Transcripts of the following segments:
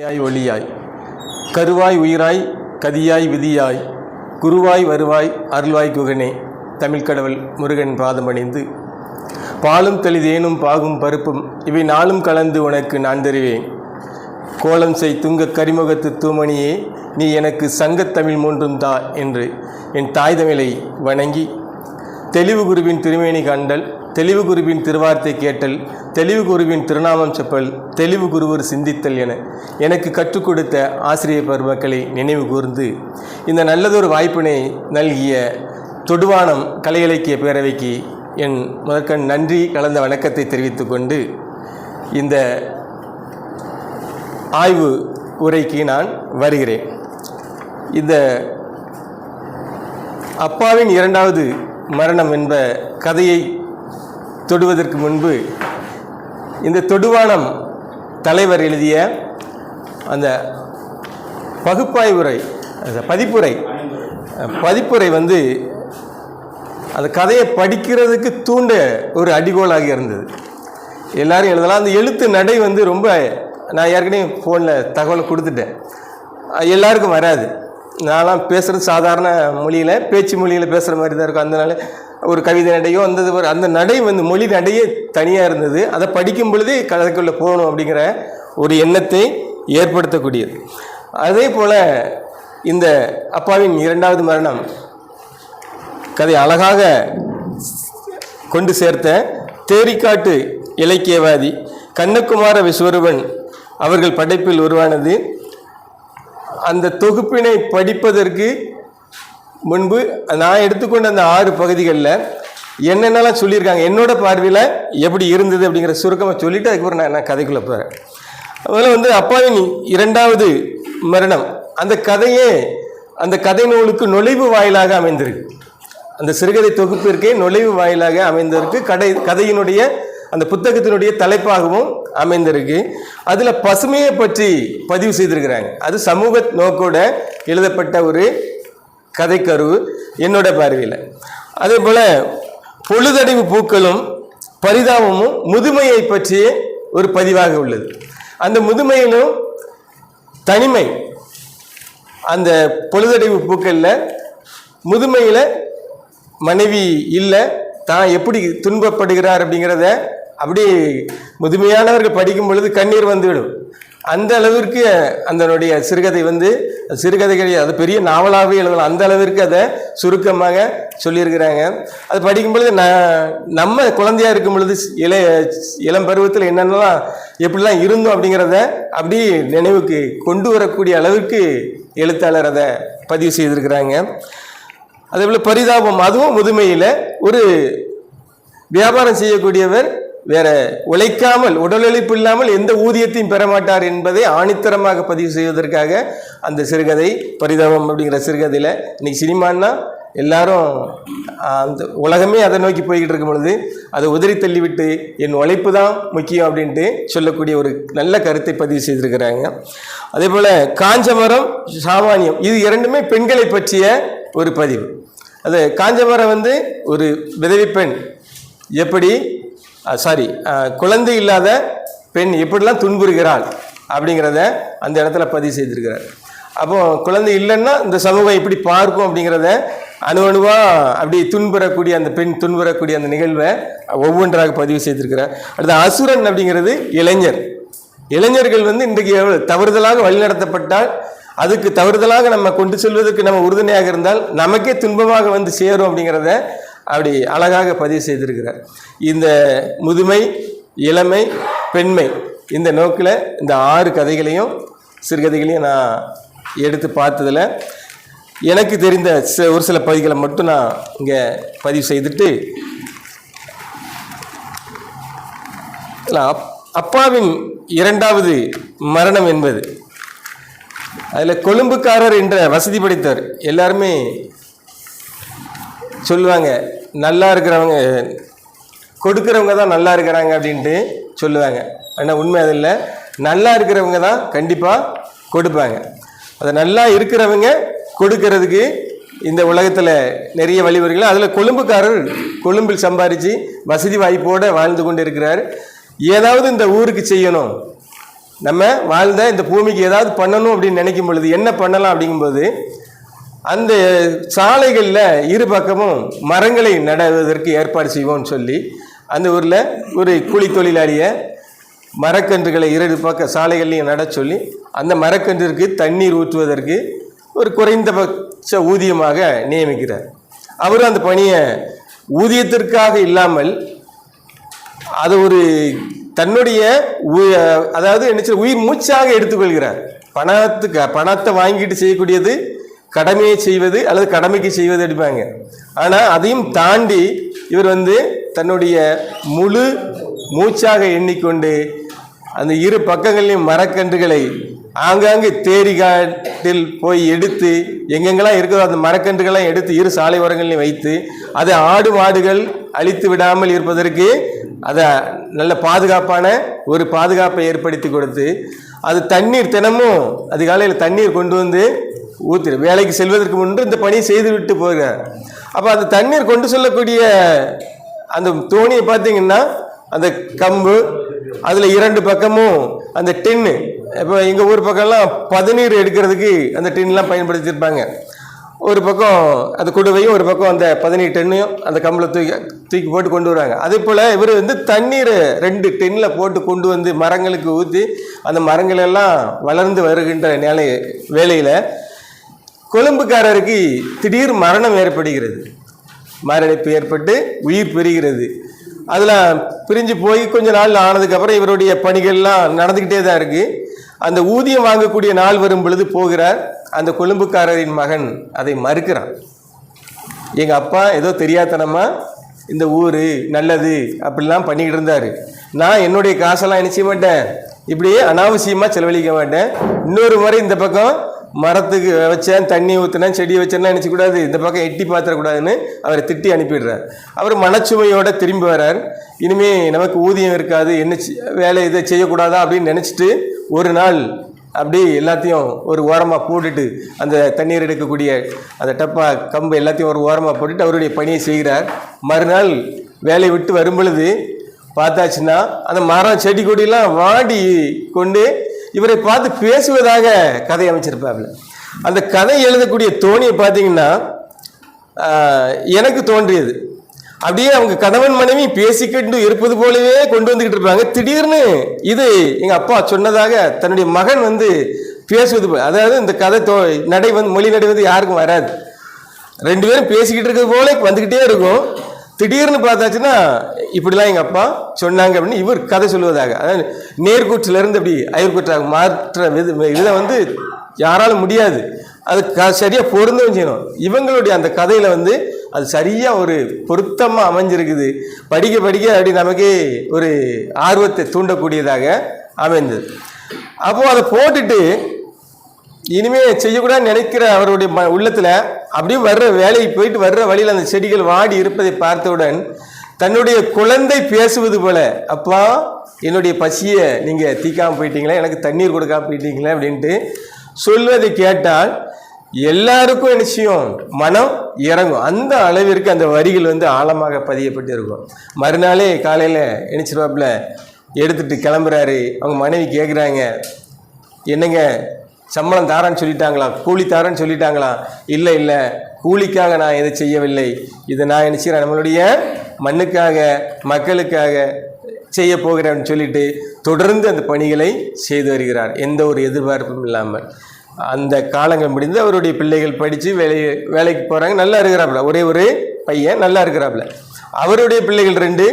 யாய் ஒளியாய். கருவாய் உயிராய் கதியாய் விதியாய். குருவாய் வருவாய் அருள்வாய் குகனே. தமிழ்கடவுள் முருகன் பாதமணிந்து பாலும் தெளிதேனும் பாகும் பருப்பும் இவை நாளும் கலந்து உனக்கு நான் தருவேன். கோலம் செய் துங்க கரிமுகத்து தூமணியே நீ எனக்கு சங்கத்தமிழ் மூன்றும் தா என்று என் தாய் தமிழை வணங்கி தெளிவு குருவின் திருமேனி கண்டல் தெளிவு குருவின் திருவார்த்தை கேட்டல் தெளிவு குருவின் திருநாமம் செப்பல் தெளிவு குருவர் சிந்தித்தல் என எனக்கு கற்றுக் கொடுத்த ஆசிரியர் பெருமக்களை நினைவு கூர்ந்து இந்த நல்லதொரு வாய்ப்பினை நல்கிய தொடுவானம் கலை இலக்கிய பேரவைக்கு என் முதற்கண் நன்றி கலந்த வணக்கத்தை தெரிவித்துக்கொண்டு இந்த ஆய்வு உரைக்கு நான் வருகிறேன். இந்த அப்பாவின் இரண்டாவது மரணம் என்ப கதையை தொடுவதற்கு முன்பு இந்த தொடுவானம் தலைவர் எழுதிய அந்த பகுப்பாய்வுரை பதிப்புரை பதிப்புரை வந்து அந்த கதையை படிக்கிறதுக்கு தூண்ட ஒரு அடிகோலாக இருந்தது. எல்லாரும் எழுதலாம். அந்த எழுத்து நடை வந்து ரொம்ப நான் ஏற்கனவே ஃபோனில் தகவலை கொடுத்துட்டேன். எல்லாருக்கும் வராது. நான்லாம் பேசுகிறது சாதாரண மொழியில் பேச்சு மொழியில் பேசுகிற மாதிரி தான் இருக்கும். அதனால ஒரு கவிதை நடையோ அந்த இது ஒரு- அந்த நடை வந்து மொழி நடையே தனியாக இருந்தது. அதை படிக்கும் பொழுதே கதைக்குள்ளே போகணும் அப்படிங்கிற ஒரு எண்ணத்தை ஏற்படுத்தக்கூடியது. அதே போல் இந்த அப்பாவின் இரண்டாவது மரணம் கதை அழகாக கொண்டு சேர்த்த தேரிக்காட்டு இலக்கியவாதி கண்ணகுமார விஸ்வரூபன் அவர்கள் படைப்பில் உருவானது. அந்த தொகுப்பினை படிப்பதற்கு முன்பு நான் எடுத்துக்கொண்ட அந்த ஆறு பகுதிகளில் என்னென்னலாம் சொல்லியிருக்காங்க என்னோட பார்வையில் எப்படி இருந்தது அப்படிங்கிற சுருக்கமாக சொல்லிவிட்டு அதுக்கப்புறம் நான் நான் கதைக்குள்ளே போகிறேன் அதில் வந்து அப்பாவின் இரண்டாவது மரணம். அந்த கதையே அந்த கதை நூலுக்கு நுழைவு வாயிலாக அமைந்திருக்கு. அந்த சிறுகதை தொகுப்பிற்கே நுழைவு வாயிலாக அமைந்திருக்கு. கடை கதையினுடைய அந்த புத்தகத்தினுடைய தலைப்பாகவும் அமைந்திருக்கு. அதில் பசுமையை பற்றி பதிவு செய்திருக்கிறாங்க. அது சமூக நோக்கோட எழுதப்பட்ட ஒரு கதைக்கருவு என்னோட பார்வையில். அதே போல் பொழுதடைவு பூக்களும் பரிதாபமும் முதுமையை பற்றிய ஒரு பதிவாக உள்ளது. அந்த முதுமையிலும் தனிமை அந்த பொழுதடைவு பூக்களில் முதுமையில் மனைவி இல்லை தான் எப்படி துன்பப்படுகிறார் அப்படிங்கிறத அப்படி முதுமையானவர்கள் படிக்கும் பொழுது கண்ணீர் வந்துவிடும். அந்த அளவிற்கு அதனுடைய சிறுகதை வந்து சிறுகதைகள் அது பெரிய நாவலாகவே எழுதலாம். அந்த அளவிற்கு அதை சுருக்கமாக சொல்லியிருக்கிறாங்க. அது படிக்கும் பொழுது நான் நம்ம குழந்தையா இருக்கும் பொழுது இளைய இளம் பருவத்தில் என்னென்னலாம் எப்படிலாம் இருந்தோம் அப்படிங்கிறத அப்படி நினைவுக்கு கொண்டு வரக்கூடிய அளவுக்கு எழுத்தாளர் அதை பதிவு செய்திருக்கிறாங்க. அதே போல் பரிதாபம் அதுவும் முதுமையில் ஒரு வியாபாரம் செய்யக்கூடியவர் வேற உழைக்காமல் உடல் உழைப்பு இல்லாமல் எந்த ஊதியத்தையும் பெற மாட்டார் என்பதை ஆணித்தரமாக பதிவு செய்வதற்காக அந்த சிறுகதை பரிதாபம் அப்படிங்கிற சிறுகதையில் இன்னைக்கு சினிமான்னா எல்லாரும் அந்த உலகமே அதை நோக்கி போய்கிட்டு இருக்கும் பொழுது அதை உதறி தள்ளிவிட்டு என் உழைப்பு தான் முக்கியம் அப்படின்ட்டு சொல்லக்கூடிய ஒரு நல்ல கருத்தை பதிவு செய்திருக்கிறாங்க. அதே போல் காஞ்சமரம் சாமானியம் இது இரண்டுமே பெண்களை பற்றிய ஒரு பதிவு. அது காஞ்சமரம் வந்து ஒரு விதவி பெண். எப்படி? சாரி குழந்தை இல்லாத பெண் எப்படிலாம் துன்புறுகிறாள் அப்படிங்கிறத அந்த இடத்துல பதிவு செய்திருக்கிறார். அப்போ குழந்தை இல்லைன்னா இந்த சமூகம் எப்படி பார்க்கும் அப்படிங்கிறத அணு அணுவாக அப்படி துன்புறக்கூடிய அந்த பெண் துன்புறக்கூடிய அந்த நிகழ்வை ஒவ்வொன்றாக பதிவு செய்திருக்கிறார். அடுத்து அசுரன் அப்படிங்கிறது இளைஞர். இளைஞர்கள் வந்து இன்றைக்கு எவ்வளோ தவறுதலாக வழிநடத்தப்பட்டால் அதுக்கு தவறுதலாக நம்ம கொண்டு செல்வதற்கு நம்ம உறுதுணையாக இருந்தால் நமக்கே துன்பமாக வந்து சேரும் அப்படிங்கிறத அப்படி அழகாக பதிவு செய்திருக்கிறார். இந்த முதுமை இளமை பெண்மை இந்த நோக்கில் இந்த ஆறு கதைகளையும் சிறுகதைகளையும் நான் எடுத்து பார்த்ததில் எனக்கு தெரிந்த ஒரு சில பகுதிகளை மட்டும் நான் இங்கே பதிவு செய்துட்டு அப் அப்பாவின் இரண்டாவது மரணம் என்பது. அதில் கொழும்புக்காரர் என்ற வசதி படைத்தவர் எல்லாருமே சொல்லுவாங்க நல்லா இருக்கிறவங்க கொடுக்குறவங்க தான் நல்லா இருக்கிறாங்க அப்படின்ட்டு சொல்லுவாங்க. ஆனால் உண்மை அது இல்லை. நல்லா இருக்கிறவங்க தான் கண்டிப்பாக கொடுப்பாங்க. அது நல்லா இருக்கிறவங்க கொடுக்கறதுக்கு இந்த உலகத்தில் நிறைய வழிவர்கள் அதில் கொழும்புக்காரர் கொழும்பில் சம்பாரித்து வசதி வாய்ப்போடு வாழ்ந்து கொண்டு இருக்கிறார் ஏதாவது இந்த ஊருக்கு செய்யணும். நம்ம வாழ்ந்த இந்த பூமிக்கு ஏதாவது பண்ணணும் அப்படின்னு நினைக்கும் பொழுது என்ன பண்ணலாம் அப்படிங்கும்போது அந்த சாலைகளில் இரு பக்கமும் மரங்களை நடுவதற்கு ஏற்பாடு செய்வோம்னு சொல்லி அந்த ஊரில் ஒரு கூலி தொழிலாளியை மரக்கன்றுகளை இரண்டு பக்க சாலைகள்லையும் நட சொல்லி அந்த மரக்கன்றிற்கு தண்ணீர் ஊற்றுவதற்கு ஒரு குறைந்தபட்ச ஊதியமாக நியமிக்கிறார். அவரும் அந்த பணியை ஊதியத்திற்காக இல்லாமல் அது ஒரு தன்னுடைய உ- அதாவது என்ன உயிர் மூச்சாக எடுத்துக்கொள்கிறார். பணத்துக்கு பணத்தை வாங்கிட்டு செய்யக்கூடியது கடமையை செய்வது அல்லது கடமைக்கு செய்வது அடிப்பாங்க ஆனால் அதையும் தாண்டி இவர் வந்து தன்னுடைய முழு மூச்சாக எண்ணிக்கொண்டு அந்த இரு பக்கங்களையும் மரக்கன்றுகளை ஆங்காங்கு தேரி காட்டில் போய் எடுத்து எங்கெங்கெல்லாம் இருக்கிறதோ அந்த மரக்கன்றுகள்லாம் எடுத்து இரு சாலை ஓரங்களையும் வைத்து அதை ஆடு மாடுகள் அழித்து விடாமல் இருப்பதற்கு அதை நல்ல பாதுகாப்பான ஒரு பாதுகாப்பை ஏற்படுத்தி கொடுத்து அது தண்ணீர் தினமும் அதிகாலையில் தண்ணீர் கொண்டு வந்து ஊற்று வேலைக்கு செல்வதற்கு முன்பு இந்த பணியை செய்து விட்டு போகிறார் அப்போ அந்த தண்ணீர் கொண்டு செல்லக்கூடிய அந்த தோணியை பார்த்தீங்கன்னா அந்த கம்பு அதில் இரண்டு பக்கமும் அந்த டின்னு. இப்போ எங்கள் ஊர் பக்கம்லாம் பதநீர் எடுக்கிறதுக்கு அந்த டின்லாம் பயன்படுத்தியிருப்பாங்க ஒரு பக்கம் அந்த குடுவையும் ஒரு பக்கம் அந்த பதினெட்டு டென்னையும் அந்த கம்பளை தூக்கி தூக்கி போட்டு கொண்டு வருவாங்க. அதே போல் இவர் வந்து தண்ணீரை ரெண்டு டென்னில் போட்டு கொண்டு வந்து மரங்களுக்கு ஊற்றி அந்த மரங்களெல்லாம் வளர்ந்து வருகின்ற நிலை வேலையில் கொழும்புக்காரருக்கு திடீர் மரணம் ஏற்படுகிறது. மரணிப்பு ஏற்பட்டு உயிர் பெறுகிறது அதில் பிரிஞ்சு போய் கொஞ்ச நாள் ஆனதுக்கப்புறம் இவருடைய பணிகள்லாம் நடந்துக்கிட்டே தான் இருக்குது அந்த ஊதியம் வாங்கக்கூடிய நாள் வரும் பொழுது போகிறார். அந்த கொழும்புக்காரரின் மகன் அதை மறுக்கிறான். எங்கள் அப்பா ஏதோ தெரியாதனமாக இந்த ஊர் நல்லது அப்படிலாம் பண்ணிக்கிட்டு இருந்தார். நான் என்னுடைய காசெல்லாம் என்ன மாட்டேன். இப்படியே அனாவசியமாக செலவழிக்க மாட்டேன். இன்னொரு முறை இந்த பக்கம் மரத்துக்கு வச்சேன் தண்ணி ஊற்றினேன் செடி வச்சேன்னா நினச்சக்கூடாது இந்த பக்கம் எட்டி பார்த்துடக்கூடாதுன்னு அவரை திட்டி அனுப்பிடுறார். அவர் மனச்சுமையோடு திரும்பி வர்றார் இனிமே நமக்கு ஊதியம் இருக்காது. என்ன செய்- வேலை இதை செய்யக்கூடாதா? அப்படின்னு நினச்சிட்டு ஒரு நாள் அப்படி எல்லாத்தையும் ஒரு ஓரமாக போட்டுட்டு அந்த தண்ணீர் எடுக்கக்கூடிய அந்த டப்பா கம்பு எல்லாத்தையும் ஒரு ஓரமாக போட்டுட்டு அவருடைய பணியை செய்கிறார். மறுநாள் வேலையை விட்டு வரும்பொழுது பார்த்தாச்சுன்னா அந்த மரம் செடி கொடியெல்லாம் வாடி கொண்டு இவரை பார்த்து பேசுவதாக கதை அமைச்சிருப்பாப்ல. அந்த கதை எழுதக்கூடிய தோணியை பார்த்தீங்கன்னா எனக்கு தோன்றியது. அப்படியே அவங்க கணவன் மனைவி பேசிக்கிட்டு இருப்பது போலவே கொண்டு வந்துக்கிட்டு இருப்பாங்க. திடீர்னு இது எங்க அப்பா சொன்னதாக தன்னுடைய மகன் வந்து பேசுவது அதாவது இந்த கதை தோ நடை வந்து மொழி நடை வந்து யாருக்கும் வராது. ரெண்டு பேரும் பேசிக்கிட்டு இருக்கிறது போல வந்துக்கிட்டே இருக்கும். திடீர்னு பார்த்தாச்சுன்னா இப்படிலாம் எங்கள் அப்பா சொன்னாங்க அப்படின்னு இவர் கதை சொல்லுவதாக. அதாவது நேர்கூற்றிலிருந்து அப்படி அயர்கூற்றாக மாற்ற வித இதை வந்து யாராலும் முடியாது. அது க சரியாக பொருந்தவும் செய்யணும். இவங்களுடைய அந்த கதையில் வந்து அது சரியாக ஒரு பொருத்தமாக அமைஞ்சிருக்குது. படிக்க படிக்க அப்படி நமக்கே ஒரு ஆர்வத்தை தூண்டக்கூடியதாக அமைந்தது. அப்போது அதை போட்டுட்டு இனிமே செய்யக்கூடாதுன்னு நினைக்கிற அவருடைய ம உள்ளத்தில் அப்படியே வர்ற வேலைக்கு போயிட்டு வர்ற வழியில் அந்த செடிகள் வாடி இருப்பதை பார்த்தவுடன் தன்னுடைய குழந்தை பேசுவது போல அப்பா என்னுடைய பசியை நீங்கள் தீக்காமல் போயிட்டீங்களா எனக்கு தண்ணீர் கொடுக்காம போயிட்டீங்களா அப்படின்ட்டு சொல்வதை கேட்டால் எல்லாருக்கும் என்ன செய்யும்? மனம் இறங்கும். அந்த அளவிற்கு அந்த வரிகள் வந்து ஆழமாக பதியப்பட்டு இருக்கும். மறுநாளே காலையில் நினச்சிருவாப்புல எடுத்துட்டு கிளம்புறாரு. அவங்க மனைவி கேட்குறாங்க என்னங்க சம்பளம் தாரான்னு சொல்லிட்டாங்களா? கூலி தாரான்னு சொல்லிட்டாங்களா? இல்லை இல்லை கூலிக்காக நான் இதை செய்யவில்லை. இதை நான் என்ன செய்கிறேன் நம்மளுடைய மண்ணுக்காக மக்களுக்காக செய்ய போகிறேன்னு சொல்லிட்டு தொடர்ந்து அந்த பணிகளை செய்து வருகிறார். எந்த ஒரு எதிர்பார்ப்பும் இல்லாமல். அந்த காலங்கள் முடிந்து அவருடைய பிள்ளைகள் படித்து வேலை வேலைக்கு போகிறாங்க நல்லா இருக்கிறாப்புல. ஒரே ஒரு பையன் நல்லா இருக்கிறாப்புல. அவருடைய பிள்ளைகள் ரெண்டு.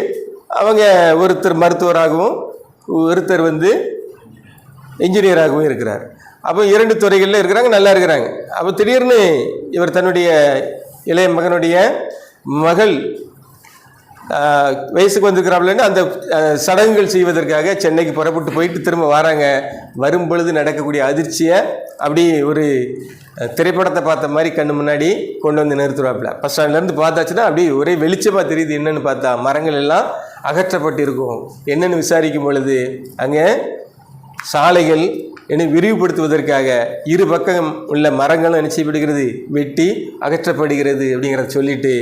அவங்க ஒருத்தர் மருத்துவராகவும் ஒருத்தர் வந்து இன்ஜினியராகவும் இருக்கிறார். அப்போ இரண்டு துறைகளில் இருக்கிறாங்க நல்லா இருக்கிறாங்க. அப்போ திடீர்னு இவர் தன்னுடைய இளைய மகனுடைய மகள் வயசுக்கு வந்திருக்கிறாப்லன்னு அந்த சடங்குகள் செய்வதற்காக சென்னைக்கு புறப்பட்டு போயிட்டு திரும்ப வராங்க. வரும்பொழுது நடக்கக்கூடிய அதிர்ச்சியை அப்படி ஒரு திரைப்படத்தை பார்த்த மாதிரி கண்ணு முன்னாடி கொண்டு வந்து நிறுத்துவாப்பில். பஸ் ஸ்டாண்ட்லேருந்து பார்த்தாச்சுன்னா அப்படியே ஒரே வெளிச்சமாக தெரியுது என்னென்னு பார்த்தா மரங்கள் எல்லாம் அகற்றப்பட்டிருக்கும். என்னென்னு விசாரிக்கும் பொழுது அங்கே சாலைகள் என விரிவுபடுத்துவதற்காக இரு பக்கம் உள்ள மரங்களும் என்ன செய்யப்படுகிறது? வெட்டி அகற்றப்படுகிறது அப்படிங்கிறத சொல்லிட்டு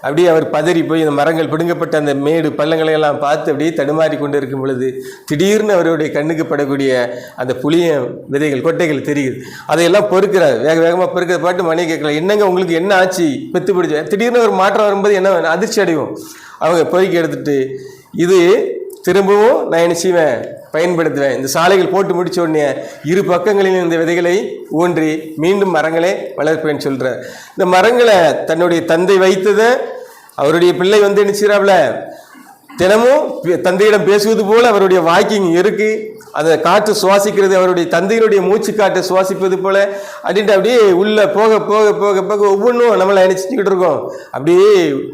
அப்படியே அவர் பதறி போய் இந்த மரங்கள் பிடுங்கப்பட்ட அந்த மேடு பள்ளங்களை எல்லாம் பார்த்து அப்படியே தடுமாறி கொண்டு இருக்கும் பொழுது திடீர்னு அவருடைய கண்ணுக்கு படக்கூடிய அந்த புளிய விதைகள் கொட்டைகள் தெரியுது. அதையெல்லாம் பொறுக்கிறார். வேக வேகமாக பொறுக்கிற பாட்டு மணி கேட்கல. என்னங்க உங்களுக்கு என்ன ஆச்சு? பெத்து பிடிச்ச திடீர்னு ஒரு மாற்றம் வரும்போது என்ன அதிர்ச்சி அடைவோம்? அவங்க பொறுக்கி எடுத்துட்டு இது திரும்பவும் நான் என்ன செய்வேன்? பயன்படுத்துவேன். இந்த சாலைகள் போட்டு முடிச்ச உடனே இரு பக்கங்களிலும் இந்த விதைகளை ஊன்றி மீண்டும் மரங்களே வளர்ப்பேன்னு சொல்கிறார் இந்த மரங்களை தன்னுடைய தந்தை வைத்ததை அவருடைய பிள்ளை வந்து என்ன செய்கிறாப்புல தினமும் பே- தந்தையிடம் பேசுவது போல் அவருடைய வாக்கிங் இருக்குது அதை காற்று சுவாசிக்கிறது அவருடைய தந்தையினுடைய மூச்சு காற்றை சுவாசிப்பது போல அப்படின்ட்டு அப்படியே உள்ளே போக போக போக போக ஒவ்வொன்றும் நம்மளை நினச்சிக்கிட்டு இருக்கோம். அப்படியே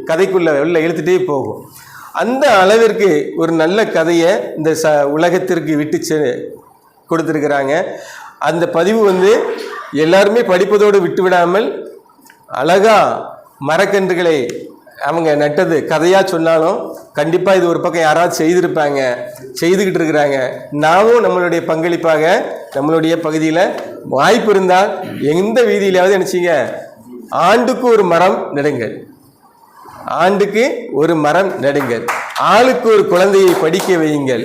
கதைக்குள்ளே உள்ளே இழுத்துட்டே போகும். அந்த அளவிற்கு ஒரு நல்ல கதையை இந்த ச உலகத்திற்கு விட்டு செ- கொடுத்துருக்குறாங்க. அந்த பதிவு வந்து எல்லாருமே படிப்பதோடு விட்டு விடாமல் மரக்கன்றுகளை அவங்க நட்டது கதையாக சொன்னாலும் கண்டிப்பாக இது ஒரு பக்கம் யாராவது செய்திருப்பாங்க செய்துக்கிட்டு இருக்கிறாங்க. நாமும் நம்மளுடைய பங்களிப்பாக நம்மளுடைய பகுதியில் வாய்ப்பு இருந்தால் எந்த வீதியிலாவது நினச்சிங்க ஆண்டுக்கு ஒரு மரம் நடுங்கள். ஆண்டுக்கு ஒரு மரம் நடுங்கள். ஆளுக்கு ஒரு குழந்தையை படிக்க வையுங்கள்.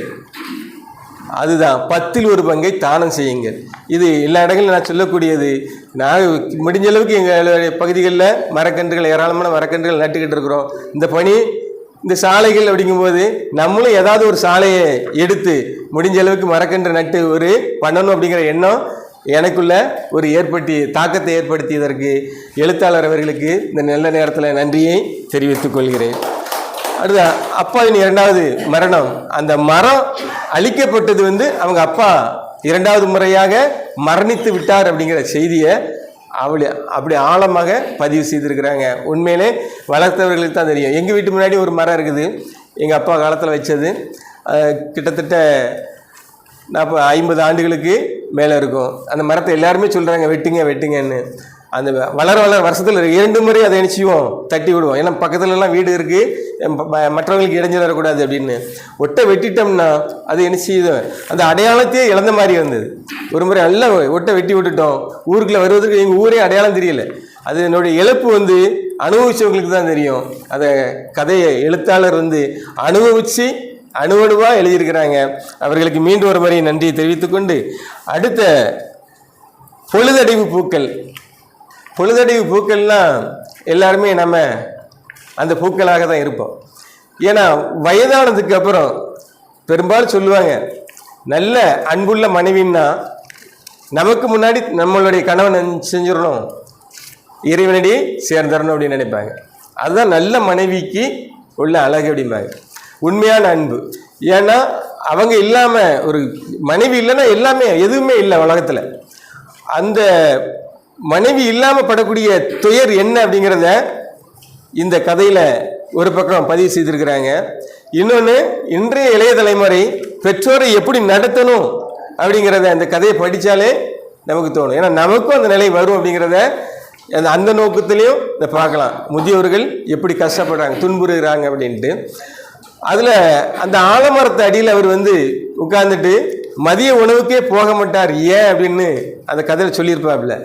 அதுதான் பத்தில் ஒரு பங்கை தானம் செய்யுங்கள். இது எல்லா இடங்களிலும் நான் சொல்லக்கூடியது. நான் முடிஞ்ச அளவுக்கு எங்களுடைய பகுதிகளில் மரக்கன்றுகள் ஏராளமான மரக்கன்றுகள் நட்டுக்கிட்டு இருக்கிறோம். இந்த பணி இந்த சாலைகள் அப்படிங்கும்போது நம்மளும் ஏதாவது ஒரு சாலையை எடுத்து முடிஞ்ச அளவுக்கு மரக்கன்று நட்டு ஒரு பண்ணணும் அப்படிங்கிற எண்ணம் எனக்குள்ள ஒரு ஏற்பட்டி தாக்கத்தை ஏற்படுத்தியதற்கு எழுத்தாளர் அவர்களுக்கு இந்த நல்ல நேரத்தில் நன்றியை தெரிவித்துக் கொள்கிறேன். அடுத்த அப்பாவின் இரண்டாவது மரணம். அந்த மரம் அழிக்கப்பட்டது வந்து அவங்க அப்பா இரண்டாவது முறையாக மரணித்து விட்டார் அப்படிங்கிற செய்தியை அவளி அப்படி ஆழமாக பதிவு செய்திருக்கிறாங்க. உண்மையிலே வளர்த்தவர்களுக்கு தான் தெரியும். எங்கள் வீட்டு முன்னாடி ஒரு மரம் இருக்குது. எங்கள் அப்பா காலத்தில் வச்சது. கிட்டத்தட்ட நாற்பது ஐம்பது ஆண்டுகளுக்கு மேலே இருக்கும் அந்த மரத்தை எல்லாருமே சொல்கிறாங்க வெட்டுங்க வெட்டுங்கன்னு. அந்த வளர வளர வருஷத்தில் இரண்டு முறை அதை நினச்சிவோம் தட்டி விடுவோம். ஏன்னா பக்கத்துலலாம் வீடு இருக்குது மற்றவங்களுக்கு இடைஞ்சல் வரக்கூடாது அப்படின்னு. ஒட்டை வெட்டிட்டோம்னா அது என்ன செய்யுது? அந்த அடையாளத்தையே இழந்த மாதிரி வந்தது. ஒரு முறை நல்லா ஒட்டை வெட்டி விட்டுட்டோம். ஊருக்குள்ளே வருவதற்கு எங்கள் ஊரே அடையாளம் தெரியல. அது என்னுடைய இழப்பு வந்து அனுபவிச்சவங்களுக்கு தான் தெரியும். அதை கதையை எழுத்தாளர் வந்து அனுபவித்து அணுவணுவாக எழுதியிருக்கிறாங்க. அவர்களுக்கு மீண்டும் ஒரு முறை நன்றியை தெரிவித்துக்கொண்டு அடுத்த பொழுதடைவு பூக்கள். பொழுதடைவு பூக்கள்லாம் எல்லாருமே நம்ம அந்த பூக்களாக தான் இருப்போம். ஏன்னா வயதானதுக்கு அப்புறம் பெரும்பாலும் சொல்லுவாங்க நல்ல அன்புள்ள மனைவின்னா நமக்கு முன்னாடி நம்மளுடைய கணவன் செஞ்சிடணும்? இறைவனடி சேர்ந்துடணும் அப்படின்னு நினைப்பாங்க. அதுதான் நல்ல மனைவிக்கு உள்ள அழகு அப்படிம்பாங்க. உண்மையான அன்பு. ஏன்னா அவங்க இல்லாமல் ஒரு மனைவி இல்லைன்னா எல்லாமே எதுவுமே இல்லை உலகத்தில். அந்த மனைவி இல்லாமல் படக்கூடிய துயர் என்ன அப்படிங்கிறத இந்த கதையில் ஒரு பக்கம் பதிவு செய்திருக்கிறாங்க. இன்னொன்று இன்றைய இளைய தலைமுறை பெற்றோரை எப்படி நடத்தணும் அப்படிங்கிறத அந்த கதையை படித்தாலே நமக்கு தோணும். ஏன்னா நமக்கும் அந்த நிலை வரும் அப்படிங்கிறத அந்த அந்த நோக்கத்திலையும் இதை பார்க்கலாம். முதியோர்கள் எப்படி கஷ்டப்படுறாங்க துன்புறுகிறாங்க அப்படின்ட்டு. அதில் அந்த ஆலமரத்து அடியில் அவர் வந்து உட்கார்ந்துட்டு மதிய உணவுக்கே போக மாட்டார் ஏன்? அப்படின்னு அந்த கதையில் சொல்லியிருப்பாப்புல.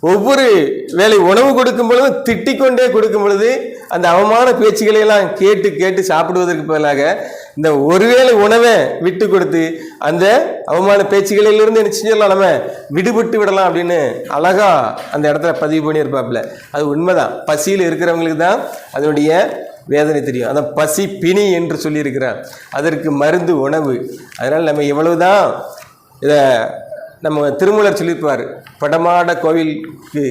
ஒவ்வொரு வேலை உணவு கொடுக்கும் பொழுதும் திட்டிக் கொண்டே கொடுக்கும் பொழுது அந்த அவமான பேச்சுக்களை எல்லாம் கேட்டு கேட்டு சாப்பிடுவதற்கு பதிலாக இந்த ஒருவேளை உணவை விட்டு கொடுத்து அந்த அவமான பேச்சுகளிலிருந்து என்ன செஞ்சிடலாம் நம்ம? விடுபட்டு விடலாம் அப்படின்னு அழகா அந்த இடத்துல பதிவு பண்ணியிருப்பாப்புல. அது உண்மைதான். பசியில் இருக்கிறவங்களுக்கு தான் அதனுடைய வேதனை தெரியும். அதான் பசி பிணி என்று சொல்லியிருக்கிறார். அதற்கு மருந்து உணவு. அதனால் நம்ம எவ்வளவுதான் இதை நம்ம திருமூலர் சொல்லியிருப்பார். படமாட கோவிலுக்கு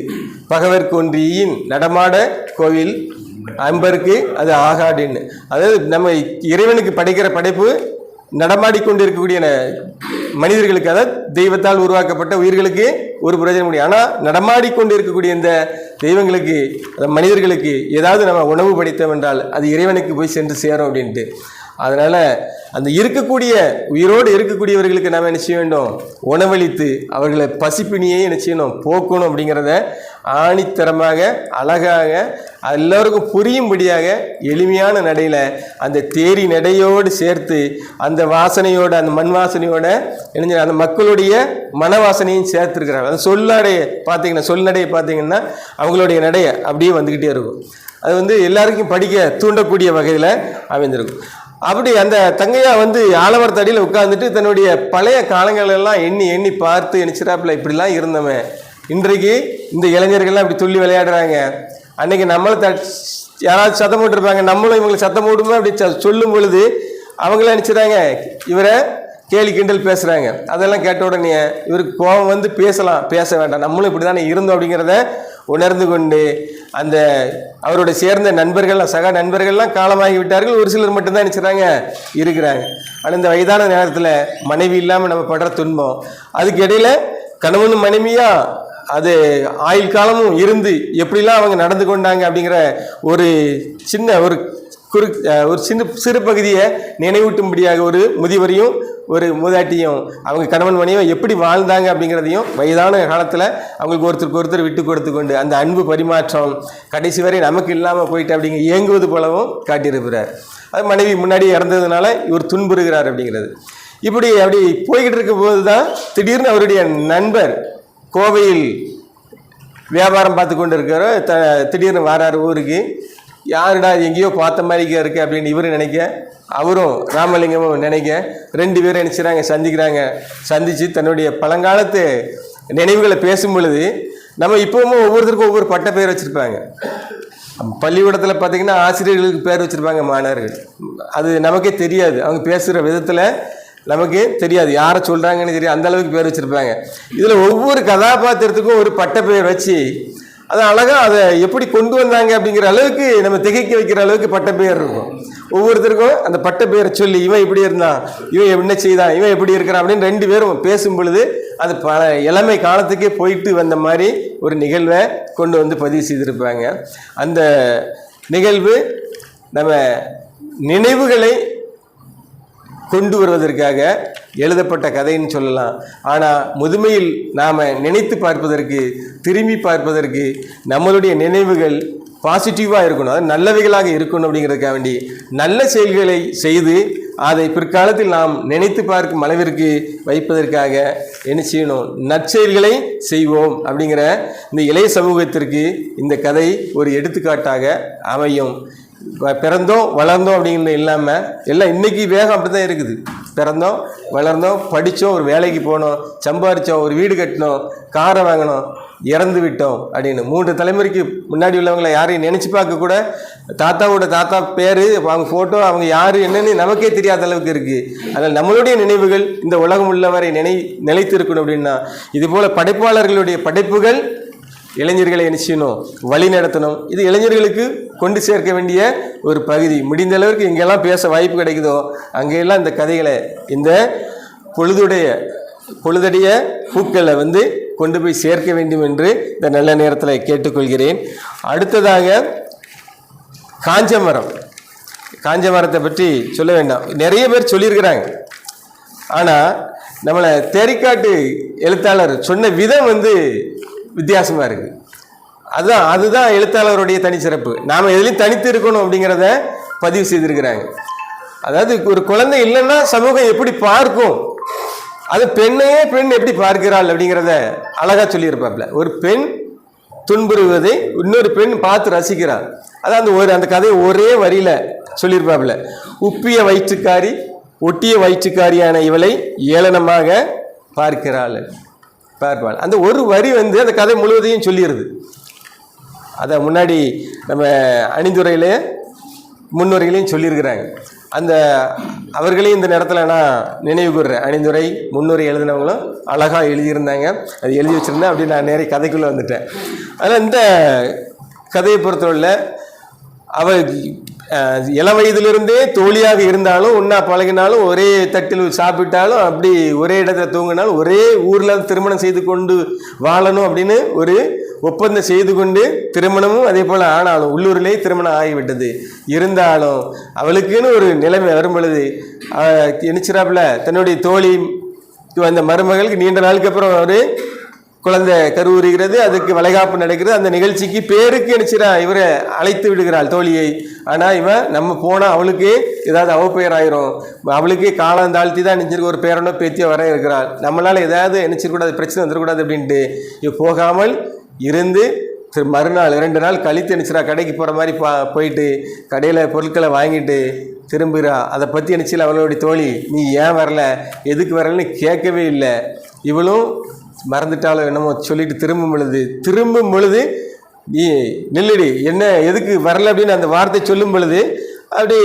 பகவர்க்கு ஒன்றியின் நடமாட கோவில் அம்பருக்கு அது ஆகாடுன்னு. அதாவது நம்ம இறைவனுக்கு படைக்கிற படைப்பு நடமாடிக்கொண்டு இருக்கக்கூடிய மனிதர்களுக்கு அதாவது தெய்வத்தால் உருவாக்கப்பட்ட உயிர்களுக்கு ஒரு பிரயோஜனம் முடியும் ஆனால் நடமாடிக்கொண்டு இருக்கக்கூடிய இந்த தெய்வங்களுக்கு மனிதர்களுக்கு ஏதாவது நம்ம உணவு படைத்தோம் என்றால் அது இறைவனுக்கு போய் சென்று சேரும் அப்படின்ட்டு. அதனால் அந்த இருக்கக்கூடிய உயிரோடு இருக்கக்கூடியவர்களுக்கு நாம் என்ன செய்ய வேண்டும்? உணவளித்து அவர்களை பசிப்பினியை என்ன செய்யணும் போக்கணும் அப்படிங்கிறத ஆணித்தரமாக அழகாக எல்லோருக்கும் புரியும்படியாக எளிமையான நடையில் அந்த தேரி நடையோடு சேர்த்து அந்த வாசனையோட அந்த மண் வாசனையோட என்ன அந்த மக்களுடைய மன வாசனையும் சேர்த்துருக்கிறாங்க. அந்த சொல்லாடையை பார்த்தீங்கன்னா சொல்நடையை பார்த்தீங்கன்னா அவங்களுடைய நடையை அப்படியே வந்துக்கிட்டே இருக்கும். அது வந்து எல்லாருக்கும் படிக்க தூண்டக்கூடிய வகையில் அமைந்திருக்கும். அப்படி அந்த தங்கையா வந்து ஆலமரத்து தடியில் உட்கார்ந்துட்டு தன்னுடைய பழைய காலங்களெல்லாம் எண்ணி எண்ணி பார்த்து நினச்சிட்டாப்புல இப்படிலாம் இருந்தவன். இன்றைக்கு இந்த இளைஞர்கள்லாம் இப்படி துள்ளி விளையாடுறாங்க. அன்னைக்கு நம்மளை த யாராவது சத்தம் போட்டிருப்பாங்க நம்மளும் இவங்களுக்கு சத்தம் போடுமே? அப்படி சொல்லும் பொழுது அவங்களாம் நினச்சிட்டாங்க இவரை கேலி கிண்டல் பேசுகிறாங்க அதெல்லாம் கேட்ட உடனே இவருக்கு கோபம் வந்து பேசலாம் பேச வேண்டாம். நம்மளும் இப்படி தானே இருந்தோம் அப்படிங்கிறத உணர்ந்து கொண்டு அந்த அவரோட சேர்ந்த நண்பர்கள் சக நண்பர்கள்லாம் காலமாகி விட்டார்கள். ஒரு சிலர் மட்டும்தான் நினச்சிறாங்க இருக்கிறாங்க. ஆனால் இந்த வயதான நேரத்தில் மனைவி இல்லாமல் நம்ம படுற துன்பம் அதுக்கு இடையில கணவனும் மனைவியாக அது ஆயுள் காலமும் இருந்து எப்படிலாம் அவங்க நடந்து கொண்டாங்க அப்படிங்கிற ஒரு சின்ன ஒரு குறு ஒரு சின்ன சிறு பகுதியை நினைவூட்டும்படியாக ஒரு முதியவரையும் ஒரு மூதாட்டியும் அவங்க கணவன் மனைவியும் எப்படி வாழ்ந்தாங்க அப்படிங்கிறதையும் வயதான காலத்தில் அவங்களுக்கு ஒருத்தருக்கு ஒருத்தர் விட்டு கொடுத்து கொண்டு அந்த அன்பு பரிமாற்றம் கடைசி வரை நமக்கு இல்லாமல் போயிட்டு அப்படிங்க இயங்குவது போலவும் காட்டியிருக்கிறார். அது மனைவி முன்னாடி இறந்ததுனால இவர் துன்புறுகிறார் அப்படிங்கிறது. இப்படி அப்படி போய்கிட்டு இருக்கும்போது தான் திடீர்னு அவருடைய நண்பர் கோவையில் வியாபாரம் பார்த்து கொண்டு இருக்கிற த திடீர்னு வராரு ஊருக்கு. யாருடா எங்கேயோ பார்த்த மாதிரிக்கா இருக்கு அப்படின்னு இவரு நினைக்க அவரும் ராமலிங்கமும் நினைக்க ரெண்டு பேரும் நினைச்சுறாங்க சந்திக்கிறாங்க. சந்தித்து தன்னுடைய பழங்காலத்து நினைவுகளை பேசும் பொழுது நம்ம இப்போவும் ஒவ்வொருத்தருக்கும் ஒவ்வொரு பட்ட பேர் வச்சுருப்பாங்க. பள்ளிக்கூடத்தில் பார்த்தீங்கன்னா ஆசிரியர்களுக்கு பேர் வச்சுருப்பாங்க மாணவர்கள். அது நமக்கே தெரியாது. அவங்க பேசுகிற விதத்தில் நமக்கு தெரியாது. யாரை சொல்கிறாங்கன்னு தெரியாது. அந்த அளவுக்கு பேர் வச்சுருப்பாங்க. இதில் ஒவ்வொரு கதாபாத்திரத்துக்கும் ஒரு பட்ட பெயர் வச்சு அது அழகாக அதை எப்படி கொண்டு வந்தாங்க அப்படிங்கிற அளவுக்கு நம்ம திகைக்க வைக்கிற அளவுக்கு பட்ட பெயர் இருக்கும். ஒவ்வொருத்தருக்கும் அந்த பட்ட பெயரை சொல்லி இவன் இப்படி இருந்தான் இவன் என்ன செய்தான் இவன் எப்படி இருக்கிறான் அப்படின்னு ரெண்டு பேரும் பேசும் பொழுது அது பல இளமை காலத்துக்கே போயிட்டு வந்த மாதிரி ஒரு நிகழ்வை கொண்டு வந்து பதிவு செய்திருப்பாங்க. அந்த நிகழ்வு நம்ம நினைவுகளை கொண்டு வருவதற்காக எழுதப்பட்ட கதைன்னு சொல்லலாம். ஆனால் முதுமையில் நாம் நினைத்து பார்ப்பதற்கு திரும்பி பார்ப்பதற்கு நம்மளுடைய நினைவுகள் பாசிட்டிவாக இருக்கணும். அது நல்லவைகளாக இருக்கணும் அப்படிங்கிறதுக்காக வேண்டி நல்ல செயல்களை செய்து அதை பிற்காலத்தில் நாம் நினைத்து பார்க்கும் அளவிற்கு வைப்பதற்காக என்ன செய்யணும்? நற்செயல்களை செய்வோம் அப்படிங்கிற இந்த இளைய சமூகத்திற்கு இந்த கதை ஒரு எடுத்துக்காட்டாக அமையும். பிறந்தோம் வளர்ந்தோம் அப்படிங்கிறது இல்லாமல் எல்லாம் இன்னைக்கு வேகம் அப்படி தான் இருக்குது. பிறந்தோம் வளர்ந்தோம் படித்தோம் ஒரு வேலைக்கு போனோம் சம்பாரித்தோம் ஒரு வீடு கட்டினோம் காரை வாங்கினோம் இறந்து விட்டோம் அப்படின்னு. மூன்று தலைமுறைக்கு முன்னாடி உள்ளவங்களை யாரையும் நினச்சி பார்க்க கூட தாத்தாவோட தாத்தா பேர் அவங்க ஃபோட்டோ அவங்க யார் என்னன்னு நமக்கே தெரியாத அளவுக்கு இருக்குது அதனால் நம்மளுடைய நினைவுகள் இந்த உலகம் உள்ளவரை நினை நிலைத்திருக்கணும் அப்படின்னா இதுபோல் படைப்பாளர்களுடைய படைப்புகள் இளைஞர்களை என்ன செய்யணும்? வழி நடத்தணும். இது இளைஞர்களுக்கு கொண்டு சேர்க்க வேண்டிய ஒரு பகுதி. முடிந்த அளவுக்கு எங்கெல்லாம் பேச வாய்ப்பு கிடைக்குதோ? அங்கெல்லாம் இந்த கதைகளை இந்த பொழுதுடைய பொழுதடைய பூக்களை வந்து கொண்டு போய் சேர்க்க வேண்டும் என்று இந்த நல்ல நேரத்தில் கேட்டுக்கொள்கிறேன். அடுத்ததாக காஞ்ச மரம். காஞ்ச மரத்தை பற்றி சொல்ல வேண்டாம். நிறைய பேர் சொல்லியிருக்கிறாங்க. ஆனால் நம்மளை தேரிக்காட்டு எழுத்தாளர் சொன்ன விதம் வந்து வித்தியாசமாக இருக்குது அதுதான் அதுதான் எழுத்தாளருடைய தனிச்சிறப்பு. நாம் எதுலேயும் தனித்து இருக்கணும் அப்படிங்கிறத பதிவு செய்திருக்கிறாங்க. அதாவது ஒரு குழந்தை இல்லைன்னா சமூகம் எப்படி பார்க்கும்? அது பெண்ணையே பெண் எப்படி பார்க்கிறாள் அப்படிங்கிறத அழகாக சொல்லியிருப்பாப்ல ஒரு பெண் துன்புறுவதை இன்னொரு பெண் பார்த்து ரசிக்கிறாள். அதான் அந்த ஒரு அந்த கதையை ஒரே வரியில் சொல்லியிருப்பாப்புல. உப்பிய வயிற்றுக்காரி ஒட்டிய வயிற்றுக்காரியான இவளை ஏளனமாக பார்க்கிறாள். பார்ப்பாள் அந்த ஒரு வரி வந்து அந்த கதை முழுவதையும் சொல்லிடுது அதை முன்னாடி நம்ம அணிந்துரையிலே முன்னுரைகளையும் சொல்லியிருக்கிறாங்க. அந்த அவர்களையும் இந்த நேரத்தில் நான் நினைவு கூறுறேன் அணிந்துரை முன்னுரை எழுதினவங்களும் அழகாக எழுதியிருந்தாங்க. அது எழுதி வச்சுருந்தேன். அப்படி நான் நேரே கதைக்குள்ளே வந்துட்டேன். ஆனால் இந்த கதையை பொறுத்தவரையில் அவள் இள இளம் வயதிலிருந்தே தோழியாக இருந்தாலும் ஒன்றா பழகினாலும் ஒரே தட்டில் சாப்பிட்டாலும் அப்படி ஒரே இடத்துல தூங்கினாலும் ஒரே ஊரில் திருமணம் செய்து கொண்டு வாழணும் அப்படின்னு ஒரு ஒப்பந்தம் செய்து கொண்டு திருமணமும் அதே போல் ஆனாலும் உள்ளூரிலே திருமணம் ஆகிவிட்டது. இருந்தாலும் அவளுக்குன்னு ஒரு நிலைமை வரும் பொழுது நினைச்சிராப்புல தன்னுடைய தோழி அந்த மருமகளுக்கு நீண்ட நாளுக்கு அப்புறம் ஒரு குழந்தை கருவுறுகிறது அதுக்கு வளைகாப்பு நடக்கிறது. அந்த நிகழ்ச்சிக்கு பேருக்கு நினைச்சிரா இவரை அழைத்து விடுகிறாள் தோழியை. ஆனால் இவன் நம்ம போனால் அவளுக்கு ஏதாவது அவப்பெயர் ஆயிரும். அவளுக்கு காலம் தாழ்த்தி தான் நினைச்சிருக்க ஒரு பேரனோ பேத்தியோ வர இருக்கிறாள். நம்மளால் ஏதாவது நினைச்சிடக்கூடாது பிரச்சனை வந்துடக்கூடாது அப்படின்ட்டு இவ போகாமல் இருந்து திரு மறுநாள் இரண்டு நாள் கழித்து நினைச்சிரா கடைக்கு போகிற மாதிரி பா போயிட்டு கடையில் பொருட்களை வாங்கிட்டு திரும்புகிறா அதை பற்றி நினச்சில அவளுடைய தோழி நீ ஏன் வரல? எதுக்கு வரலன்னு கேட்கவே இல்லை. இவளும் மறந்துட்டாலும் என்னமோ சொல்லிட்டு திரும்பும் பொழுது திரும்பும் பொழுது நீ நில்லடி என்ன எதுக்கு வரல அப்படின்னு அந்த வார்த்தை சொல்லும் பொழுது அப்படி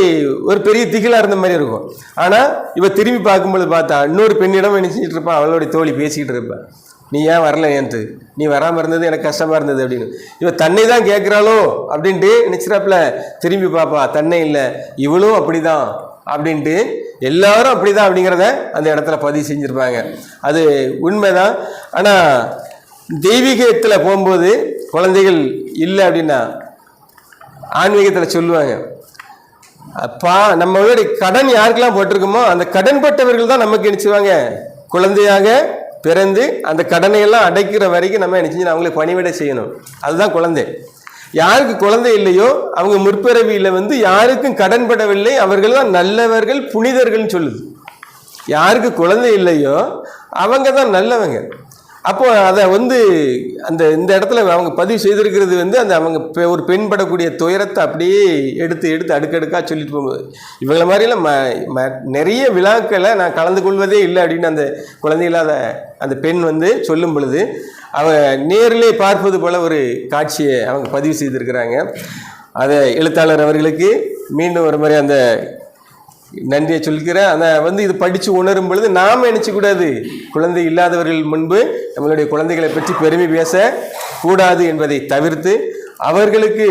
ஒரு பெரிய திகிலாக இருந்த மாதிரி இருக்கும். ஆனால் இவ திரும்பி பார்க்கும்பொழுது பார்த்தா இன்னொரு பெண்ணிடம் நினச்சிட்டு இருப்பான் அவளுடைய தோழி பேசிக்கிட்டு இருப்பான் நீ ஏன் வரல ஏன்ட்டு? நீ வராமல் இருந்தது எனக்கு கஷ்டமாக இருந்தது அப்படின்னு. இவள் தன்னை தான் கேட்குறாளோ அப்படின்ட்டு நினச்சிடாப்புல திரும்பி பார்ப்பா தன்னை இல்லை இவளும் அப்படிதான். அப்படின்ட்டு எல்லாரும் அப்படி தான் அப்படிங்கிறத அந்த இடத்துல பதிவு செஞ்சுருப்பாங்க. அது உண்மைதான். ஆனால் தெய்வீகத்தில் போகும்போது குழந்தைகள் இல்லை அப்படின்னா ஆன்மீகத்தில் சொல்லுவாங்க. அப்பா நம்ம கடன் யாருக்கெல்லாம் போட்டிருக்கோமோ அந்த கடன் பட்டவர்கள் தான் நமக்கு நினச்சிவாங்க குழந்தையாக பிறந்து அந்த கடனை எல்லாம் அடைக்கிற வரைக்கும் நம்ம நினச்சி அவங்களை பணிவிட செய்யணும். அதுதான் குழந்தை. யாருக்கு குழந்தை இல்லையோ அவங்க முற்பிறவியில் வந்து யாருக்கும் கடன்படவில்லை அவர்கள் தான் நல்லவர்கள் புனிதர்கள்னு சொல்லுது. யாருக்கு குழந்தை இல்லையோ அவங்க தான் நல்லவங்க. அப்போ அதை வந்து அந்த இந்த இடத்துல அவங்க பதிவு செய்திருக்கிறது வந்து அந்த அவங்க பெ- ஒரு பெண் படக்கூடிய துயரத்தை அப்படியே எடுத்து எடுத்து அடுக்கடுக்காக சொல்லிட்டு போகும்போது இவங்கள மாதிரிலாம் ம ம நிறைய விழாக்களை நான் கலந்து கொள்வதே இல்லை அப்படின்னு அந்த குழந்தை இல்லாத அந்த பெண் வந்து சொல்லும் பொழுது அவ நேரிலே பார்ப்பது போல ஒரு காட்சியை அவங்க பதிவு செய்திருக்கிறாங்க. அதை எழுத்தாளர் அவர்களுக்கு மீண்டும் ஒரு முறை அந்த நன்றியை சொல்கிறேன். ஆனால் வந்து இது படித்து உணரும் பொழுது நாம் நினச்சிக்கூடாது குழந்தை இல்லாதவர்கள் முன்பு நம்மளுடைய குழந்தைகளை பற்றி பெருமை பேச கூடாது என்பதை தவிர்த்து அவர்களுக்கு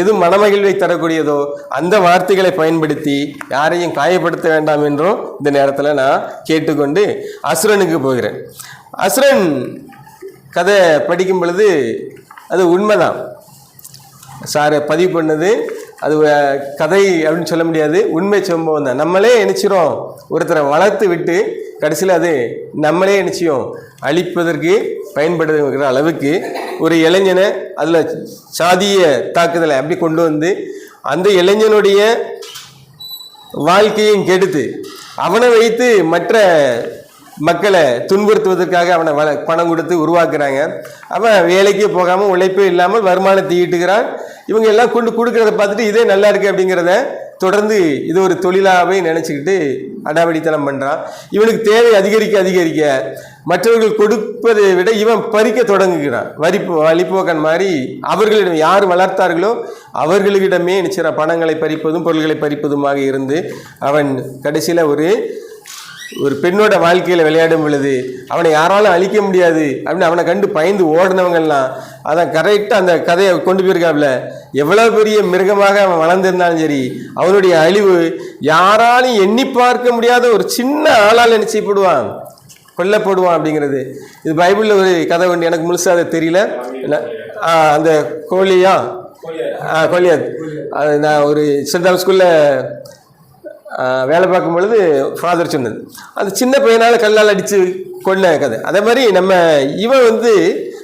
எது மனமகிழ்வை தரக்கூடியதோ அந்த வார்த்தைகளை பயன்படுத்தி யாரையும் காயப்படுத்த வேண்டாம் என்றும் இந்த நேரத்தில் நான் கேட்டுக்கொண்டு அசுரனுக்கு போகிறேன். அசுரன் கதை படிக்கும் பொழுது அது உண்மைதான். சார் பதிவு பண்ணது அது கதை அப்படின்னு சொல்ல முடியாது. உண்மை சம்பவம் தான். நம்மளே நினச்சிரும் ஒருத்தரை வளர்த்து விட்டு கடைசியில் அது நம்மளே நிச்சயம் அழிப்பதற்கு பயன்படுத்துகிற அளவுக்கு ஒரு இளைஞனை அதில் சாதிய தாக்குதலை அப்படி கொண்டு வந்து அந்த இளைஞனுடைய வாழ்க்கையும் கெடுத்து அவனை வைத்து மற்ற மக்களை துன்புறுத்துவதற்காக அவனை வள பணம் கொடுத்து உருவாக்குறாங்க. அவன் வேலைக்கே போகாமல் உழைப்பே இல்லாமல் வருமானத்தை ஈட்டுகிறான். இவங்க எல்லாம் கொண்டு கொடுக்குறத பார்த்துட்டு இதே நல்லா இருக்கு அப்படிங்கிறத தொடர்ந்து இது ஒரு தொழிலாகவே நினச்சிக்கிட்டு அடாவடித்தனம் பண்ணுறான் இவனுக்கு தேவை அதிகரிக்க அதிகரிக்க மற்றவர்கள் கொடுப்பதை விட இவன் பறிக்க தொடங்குகிறான். வரிப்பு வழிப்போக்கன் மாதிரி அவர்களிடம் யார் வளர்த்தார்களோ அவர்களிடமே நிச்சய பணங்களை பறிப்பதும் பொருள்களை பறிப்பதுமாக இருந்து அவன் கடைசியில் ஒரு ஒரு பெண்ணோட வாழ்க்கையில் விளையாடும் பொழுது அவனை யாராலும் அழிக்க முடியாது அப்படின்னு அவனை கண்டு பயந்து ஓடினவங்கெல்லாம் அதான் கரெக்டாக அந்த கதையை கொண்டு போயிருக்காப்புல எவ்வளோ பெரிய மிருகமாக அவன் வளர்ந்திருந்தாலும் சரி அவனுடைய அழிவு யாராலும் எண்ணி பார்க்க முடியாத ஒரு சின்ன ஆளால் என்ன செய்யப்படுவான் கொல்லப்படுவான் அப்படிங்கிறது. இது பைபிளில் ஒரு கதை உண்டு எனக்கு முழுசாக அது தெரியல. அந்த கோழியா ஆ கோழியாத் அது நான் ஒரு சென்ட் ஸ்கூலில் வேலை பார்க்கும் பொழுது ஃபாதர் சொன்னது. அந்த சின்ன பையனால் கல்லால் அடித்து கொள்ள கதை. அதே மாதிரி நம்ம இவன் வந்து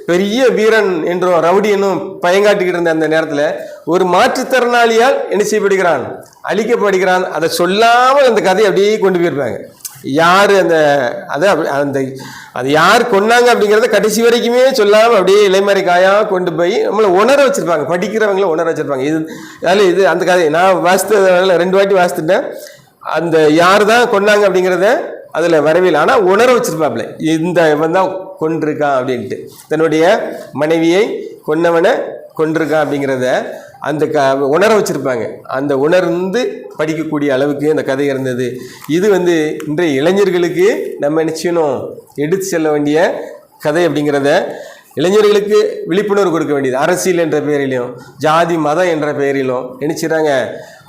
பெரிய வீரன் என்றும் ரவுடி என்னும் பயங்காட்டிக்கிட்டு இருந்த அந்த நேரத்தில் ஒரு மாற்றுத்திறனாளியால் என்ன செய்யப்படுகிறான்? அழிக்கப்படுகிறான். அதை சொல்லாமல் அந்த கதையை அப்படியே கொண்டு போயிருப்பாங்க. யார் அந்த அதை அப்படி- அந்த அது யார் கொன்னாங்க அப்படிங்கிறத கடைசி வரைக்குமே சொல்லாமல் அப்படியே இலைமறை காயாக கொண்டு போய் நம்மளை உணர வச்சுருப்பாங்க. படிக்கிறவங்கள உணர வச்சுருப்பாங்க. இது அதில் இது அந்த கதை. நான் வாசித்ததுனால ரெண்டு வாட்டி வாசித்துட்டேன். அந்த யார் தான் கொன்னாங்க அப்படிங்கிறத அதில் வரவில்லை ஆனால் உணர வச்சிருப்பாப்புல. இந்த இவன் தான் கொண்டிருக்கான் அப்படின்ட்டு. தன்னுடைய மனைவியை கொன்னவனை கொண்டிருக்கான் அப்படிங்கிறத அந்த க உணர வச்சுருப்பாங்க. அந்த உணர்ந்து படிக்கக்கூடிய அளவுக்கு அந்த கதை இருந்தது. இது வந்து இன்றைய இளைஞர்களுக்கு நம்ம நிச்சயம் எடுத்து செல்ல வேண்டிய கதை அப்படிங்கிறத இளைஞர்களுக்கு விழிப்புணர்வு கொடுக்க வேண்டியது. அரசியல் என்ற பெயரிலும் ஜாதி மதம் என்ற பெயரிலும் நினைச்சிடறாங்க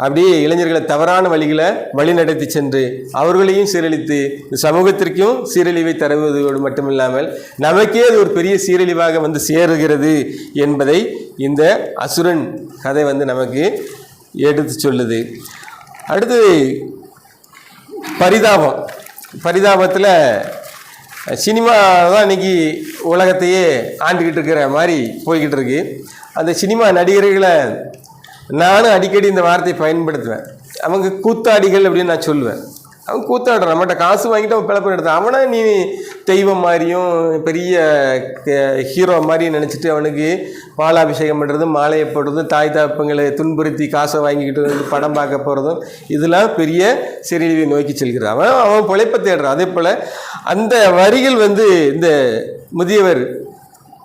அப்படியே இளைஞர்களை தவறான வழிகளை வழிநடத்தி சென்று அவர்களையும் சீரழித்து சமூகத்திற்கும் சீரழிவை தருவதோடு மட்டுமில்லாமல் நமக்கே அது ஒரு பெரிய சீரழிவாக வந்து சேருகிறது என்பதை இந்த அசுரன் கதை வந்து நமக்கு எடுத்து சொல்லுது. அடுத்து பரிதாபம். பரிதாபத்தில் சினிமா தான் இன்னைக்கு உலகத்தையே ஆண்டுக்கிட்டு இருக்கிற மாதிரி போய்கிட்டு இருக்கு அந்த சினிமா நடிகர்களை நானும் அடிக்கடி இந்த வார்த்தையை பயன்படுத்துவேன். அவங்க கூத்தாடிகள் அப்படின்னு நான் சொல்லுவேன் அவன் கூத்தாடுறான். நம்மகிட்ட காசு வாங்கிட்டு அவன் பிழப்பு எடுத்தான் அவனை நீ தெய்வம் மாதிரியும் பெரிய ஹீரோ மாதிரியும் நினச்சிட்டு அவனுக்கு பாலாபிஷேகம் பண்ணுறதும் மாலையை போடுறதும் தாய் தாப்பங்களை துன்புறுத்தி காசை வாங்கிக்கிட்டு வந்து படம் பார்க்க போகிறதும் இதெல்லாம் பெரிய சிறிய நோக்கி செல்கிறான். அவன் அவன் பிழைப்பை தேடுறான். அதே போல் அந்த வரிகள் வந்து இந்த முதியவர்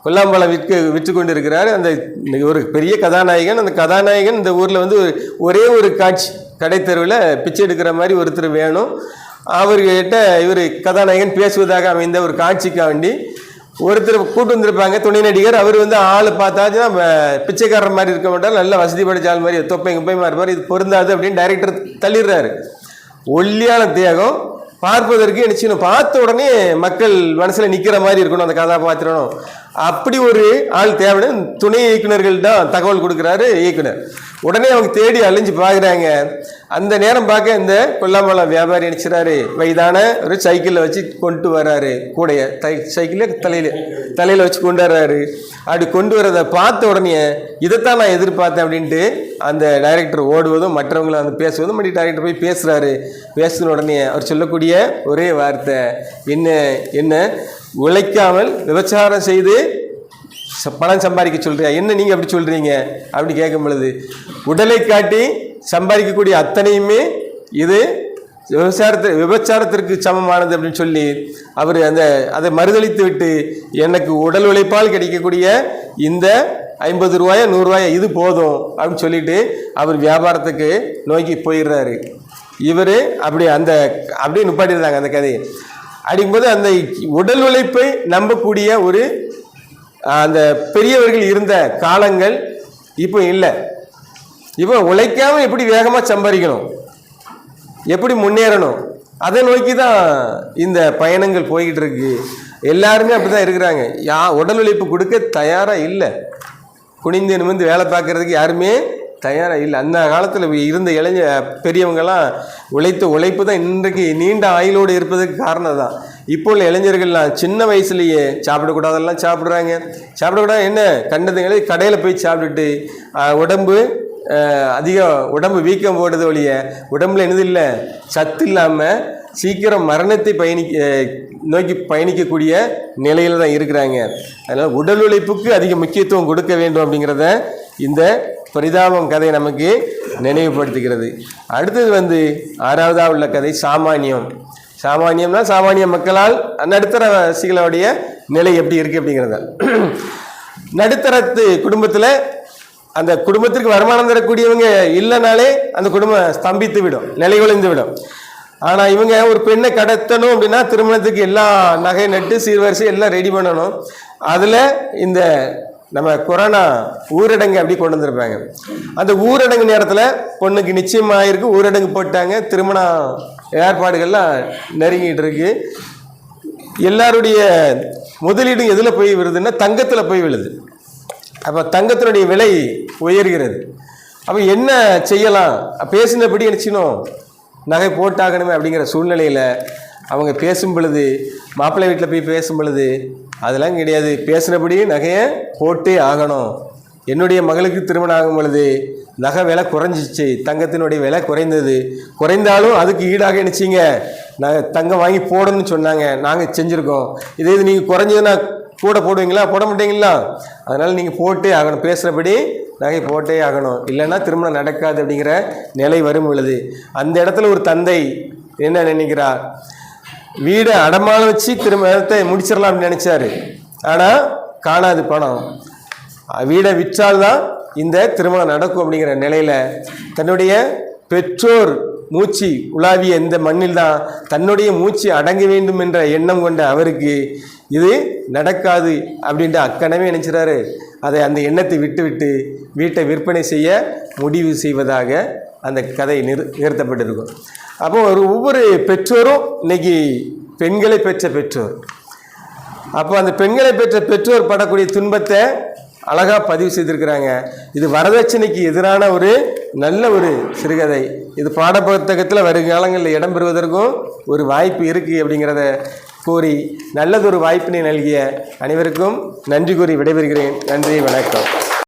கொல்லாம்பழம் விற்க விற்று கொண்டு இருக்கிறார் அந்த ஒரு பெரிய கதாநாயகன். அந்த கதாநாயகன் இந்த ஊரில் வந்து ஒரு- ஒரே ஒரு காட்சி. கடைத்தெருவில் பிச்சை எடுக்கிற மாதிரி ஒருத்தர் வேணும். அவர்கிட்ட இவர் கதாநாயகன் பேசுவதாக அமைந்த ஒரு காட்சிக்காண்டி ஒருத்தர் கூட்டு வந்திருப்பாங்க. துணை நடிகர் அவர் வந்து ஆள் பார்த்தாச்சுன்னா பிச்சைக்காரர் மாதிரி இருக்க மாட்டார். நல்ல வசதி படைச்ச மாதிரி தொப்பை குப்பைமா இருப்பார் இது பொருந்தாது அப்படின்னு டைரக்டர் தள்ளிடுறாரு. ஒல்லியான தேகம். பார்ப்பதற்கு என்ன பார்த்த உடனே மக்கள் மனசில் நிற்கிற மாதிரி இருக்கணும் அந்த கதாபாத்திரம் அப்படி ஒரு ஆள் தேவைன்னு துணை இயக்குநர்கள் தான் தகவல் கொடுக்குறாரு இயக்குனர். உடனே அவங்க தேடி அழிஞ்சு பார்க்குறாங்க அந்த நேரம் பார்க்க இந்த கொல்லாமலம் வியாபாரி நினைச்சிறாரு. வயதான ஒரு சைக்கிளில் வச்சு கொண்டு வர்றாரு கூடைய தை சைக்கிளில் தலையில் தலையில் வச்சு கொண்டு வர்றாரு. அப்படி கொண்டு வரதை பார்த்த உடனே இதைத்தான் நான் எதிர்பார்த்தேன் அப்படின்ட்டு அந்த டைரக்டர் ஓடுவதும் மற்றவங்களை வந்து பேசுவதும் அப்படி டைரக்டர் போய் பேசுகிறாரு பேசின உடனே அவர் சொல்லக்கூடிய ஒரே வார்த்தை என்ன என்ன உழைக்காமல் விபச்சாரம் செய்து பணம் சம்பாதிக்க சொல்றியா? என்ன நீங்கள் அப்படி சொல்கிறீங்க அப்படி கேட்கும் பொழுது உடலை காட்டி சம்பாதிக்கக்கூடிய அத்தனையுமே இது விவசாயத்தை விபச்சாரத்திற்கு சமமானது அப்படின்னு சொல்லி அவர் அந்த அதை மறுதளித்து விட்டு எனக்கு உடல் உழைப்பால் கிடைக்கக்கூடிய இந்த ஐம்பது ரூபாயா நூறுரூவாயா இது போதும் அப்படின்னு சொல்லிட்டு அவர் வியாபாரத்துக்கு நோக்கி போயிடுறாரு. இவர் அப்படி அந்த அப்படியே நிப்பாட்டிடுறாங்க அந்த கதையை. அடிக்கும்போது அந்த உடல் உழைப்பை நம்பக்கூடிய ஒரு அந்த பெரியவர்கள் இருந்த காலங்கள் இப்போ இல்லை. இப்போ உழைக்காமல் எப்படி வேகமாக சம்பாதிக்கணும்? எப்படி முன்னேறணும்? அதை நோக்கி தான் இந்த பயணங்கள் போய்கிட்டு இருக்கு. எல்லாருமே அப்படி தான் இருக்கிறாங்க. யா உடல் உழைப்பு கொடுக்க தயாராக இல்லை. குனிந்து நிமிர்ந்து வேலை பார்க்கறதுக்கு யாருமே தயாராக இல்லை. அந்த காலத்தில் இருந்த இளைஞ பெரியவங்கெல்லாம் உழைத்த உழைப்பு தான் இன்றைக்கு நீண்ட ஆயுளோடு இருப்பதற்கு காரணம் தான் இப்போ உள்ள இளைஞர்கள்லாம் சின்ன வயசுலேயே சாப்பிடக்கூடாதெல்லாம் சாப்பிட்றாங்க. சாப்பிடக்கூடாது என்ன? கண்டதுங்களே கடையில் போய் சாப்பிட்டுட்டு உடம்பு அதிகம் அதிக உடம்பு வீக்கம் போடுறது ஒழிய உடம்புல என்னது இல்லை? சத்து இல்லாமல் சீக்கிரம் மரணத்தை பயணிக்க நோக்கி பயணிக்கக்கூடிய நிலையில் தான் இருக்கிறாங்க. அதனால் உடல் உழைப்புக்கு அதிக முக்கியத்துவம் கொடுக்க வேண்டும் அப்படிங்கிறத இந்த பரிதாபம் கதை நமக்கு நினைவுபடுத்துகிறது. அடுத்தது வந்து ஆறாவதாக உள்ள கதை சாமானியம். சாமானியம்னா சாமானிய மக்களால் நடுத்தர வாசிகளுடைய நிலை எப்படி இருக்குது அப்படிங்கிறத. நடுத்தரத்து குடும்பத்தில் அந்த குடும்பத்திற்கு வருமானம் தரக்கூடியவங்க இல்லைனாலே அந்த குடும்பம் ஸ்தம்பித்து விடும் நிலை குலைந்து விடும். ஆனால் இவங்க ஒரு பெண்ணை கடத்தணும் அப்படின்னா திருமணத்துக்கு எல்லா நகை நட்டு சீர்வரிசை எல்லாம் ரெடி பண்ணணும். அதில் இந்த நம்ம கொரோனா ஊரடங்கு அப்படி கொண்டு வந்திருப்பாங்க. அந்த ஊரடங்கு நேரத்தில் பொண்ணுக்கு நிச்சயமாயிருக்கு ஊரடங்கு போட்டாங்க திருமணம் ஏற்பாடுகள்லாம் நெருங்கிட்டு இருக்கு எல்லாருடைய முதலீடு எதில் போய் விழுதுன்னா தங்கத்தில் போய் விழுது. அப்போ தங்கத்தினுடைய விலை உயர்கிறது. அப்போ என்ன செய்யலாம்? பேசினபடி நினச்சினோம் நகை போட்டாகணுமே அப்படிங்கிற சூழ்நிலையில் அவங்க பேசும் பொழுது மாப்பிள்ளை வீட்டில் போய் பேசும் பொழுது அதெல்லாம் கிடையாது. பேசினபடி நகையை போட்டே ஆகணும். என்னுடைய மகளுக்கு திருமணம் ஆகும் பொழுது நகை விலை குறைஞ்சிச்சு. தங்கத்தினுடைய விலை குறைந்தது. குறைந்தாலும் அதுக்கு ஈடாக நினச்சிங்க நாங்கள் தங்கம் வாங்கி போடணும்னு சொன்னாங்க. நாங்கள் செஞ்சுருக்கோம். இதே இது நீங்கள் குறைஞ்சதுன்னா கூட போடுவீங்களா? போட மாட்டீங்களா? அதனால் நீங்கள் போட்டே ஆகணும். பேசுகிறபடி நகை போட்டே ஆகணும். இல்லைன்னா திருமணம் நடக்காது அப்படிங்கிற நிலை வரும் பொழுது. அந்த இடத்துல ஒரு தந்தை என்ன நினைக்கிறார்? வீடை அடமானம் வச்சு திருமணத்தை முடிச்சிடலாம் அப்படின்னு நினச்சாரு. ஆனால் காணாது பணம். வீடை விற்றால்தான் இந்த திருமணம் நடக்கும் அப்படிங்கிற நிலையில் தன்னுடைய பெற்றோர் மூச்சு உலாவிய இந்த மண்ணில் தான் தன்னுடைய மூச்சு அடங்க வேண்டும் என்ற எண்ணம் கொண்ட அவருக்கு இது நடக்காது அப்படின்ட்டு அக்கணமே நினைச்சிறாரு. அதை அந்த எண்ணத்தை விட்டுவிட்டு வீட்டை விற்பனை செய்ய முடிவு செய்வதாக அந்த கதை நிறு நிறுத்தப்பட்டிருக்கும். அப்போ ஒரு ஒவ்வொரு பெற்றோரும் இன்னைக்கு பெண்களை பெற்ற பெற்றோர். அப்போ அந்த பெண்களை பெற்ற பெற்றோர் படக்கூடிய துன்பத்தை அழகாக பதிவு செய்திருக்கிறாங்க. இது வரதட்சணைக்கு எதிரான ஒரு நல்ல ஒரு சிறுகதை. இது பாடப்புத்தகத்தில் வருங்காலங்களில் இடம்பெறுவதற்கும் ஒரு வாய்ப்பு இருக்குது அப்படிங்கிறத கூறி நல்லதொரு வாய்ப்பினை நல்கிய அனைவருக்கும் நன்றி கூறி விடைபெறுகிறேன். நன்றி வணக்கம்.